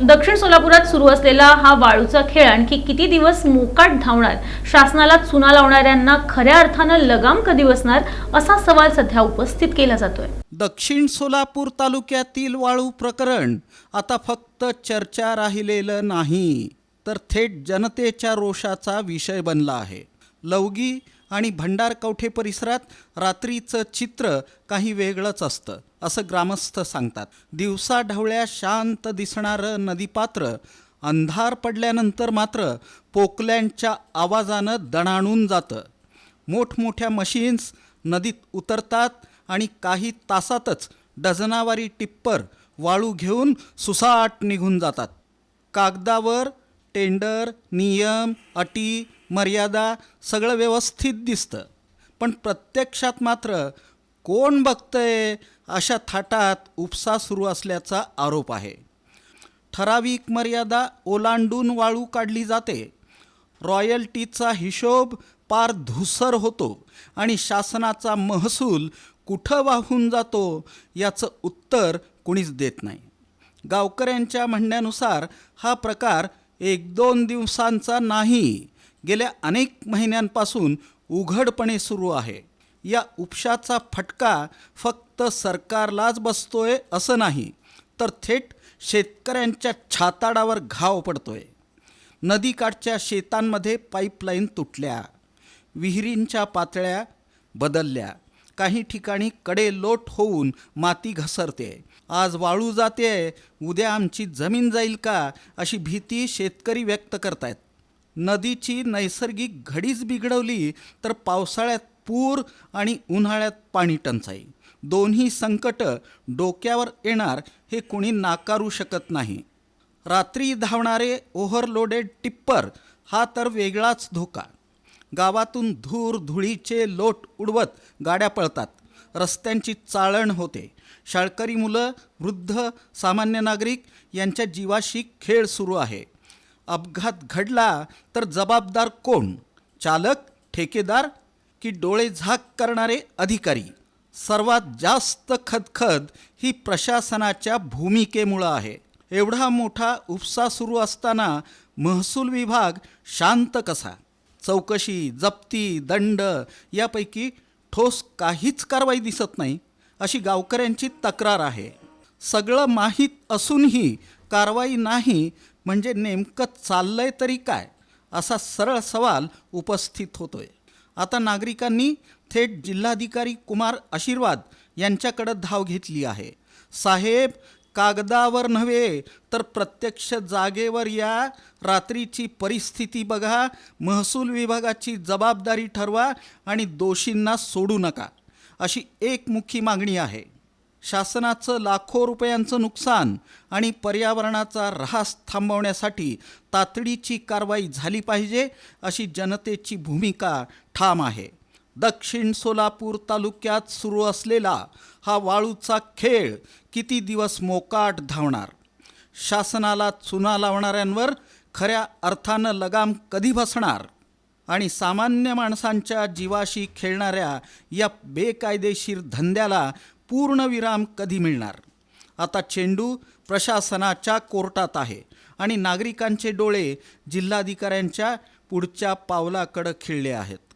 दक्षिण सोलापुरात सुरू असलेला हा वाळूचा खेळ आणखी किती दिवस मोकाट धावणार? शासनाला चुना लावणाऱ्यांना खऱ्या अर्थानं लगाम कधी बसणार? असा सवाल सध्या उपस्थित केला जातोय. दक्षिण सोलापूर तालुक्यातील वाळू प्रकरण आता फक्त चर्चा राहिलेलं नाही तर थेट जनतेच्या रोषाचा विषय बनला आहे. लवगी आणि भंडारकवठे परिसरात रात्रीचं चित्र काही वेगळंच असतं असं ग्रामस्थ सांगतात. दिवसा ढवळ्या शांत दिसणारं नदीपात्र अंधार पडल्यानंतर मात्र पोकलँडच्या आवाजानं दणाणून जातं. मोठमोठ्या मशीन्स नदीत उतरतात आणि काही तासातच डझनावारी टिप्पर वाळू घेऊन सुसाट निघून जातात. कागदावर टेंडर नियम अटी मर्यादा सगळं व्यवस्थित दिसतं. पण प्रत्यक्षात मात्र कोण बघतंय अशा थाटात उपसा सुरू असल्याचा आरोप आहे. ठराविक मर्यादा ओलांडून वाळू काढली जाते. रॉयल्टीचा हिशोब पार धुसर होतो आणि शासनाचा महसूल कुठं वाहून जातो याचं उत्तर कुणीच देत नाही. गावकऱ्यांच्या म्हणण्यानुसार हा प्रकार एक दोन दिवसांचा नाही गेल्या अनेक महिन्यांपासून उघडपणे सुरू आहे. या उपशाचा फटका फक्त सरकारलाच बसतोय असं नाही तर थेट शेतकऱ्यांच्या छाताडावर घाव पडतोय. नदीकाठच्या शेतांमध्ये पाईपलाईन तुटल्या विहिरींच्या पातळ्या बदलल्या काही ठिकाणी कडे लोट होऊन माती घसरते. आज वाळू जाते उद्या आमची जमीन जाईल का अशी भीती शेतकरी व्यक्त करतायत. नदीची नैसर्गिक घडीच बिघडवली तर पावसाळ्यात पूर आणि उन्हाळ्यात पाणी टंचाई. दोन्ही संकट डोक्यावर येणार हे कुणी नाकारू शकत नाही. रात्री धावणारे ओव्हरलोडेड टिप्पर हा तर वेगळाच धोका. गावातून धूर धुळीचे लोट उडवत गाड्या पळतात. रस्त्यांची चाळण होते. शाळकरी मुलं वृद्ध सामान्य नागरिक यांच्या जीवाशी खेळ सुरू आहे. अपघात घडला तर जबाबदार कोण? चालक ठेकेदार की डोळे झाक करणारे अधिकारी? सर्वात जास्त खदखद ही प्रशासनाच्या भूमिकेमुळं आहे. एवढा मोठा उपसा सुरू असताना महसूल विभाग शांत कसा? चौकशी जप्ती दंड यापैकी ठोस काहीच कारवाई दिसत नाही अशी गावकऱ्यांची तक्रार आहे. सगळं माहीत असूनही कारवाई नाही म्हणजे नेमकं चाललंय तरी काय? असा सरळ सवाल उपस्थित होतोय. आता नागरिकांनी थेट जिल्हाधिकारी कुमार आशीर्वाद यांच्याकडं धाव घेतली आहे. साहेब कागदावर नव्हे तर प्रत्यक्ष जागेवर या. रात्रीची परिस्थिती बघा महसूल विभागाची जबाबदारी ठरवा आणि दोषींना सोडू नका. अशी एकमुखी मागणी आहे. शासनाचं लाखो रुपयांचं नुकसान आणि पर्यावरणाचा ऱ्हास थांबवण्यासाठी तातडीची कारवाई झाली पाहिजे अशी जनतेची भूमिका ठाम आहे. दक्षिण सोलापूर तालुक्यात सुरू असलेला हा वाळूचा खेळ किती दिवस मोकाट धावणार? शासनाला चुना लावणाऱ्यांवर खऱ्या अर्थानं लगाम कधी बसणार? आणि सामान्य माणसांच्या जीवाशी खेळणाऱ्या या बेकायदेशीर धंद्याला पूर्णविराम कधी मिळणार? आता चेंडू प्रशासनाच्या कोर्टात आहे आणि नागरिकांचे डोळे जिल्हाधिकाऱ्यांच्या पुढच्या पावलाकडं खिळले आहेत.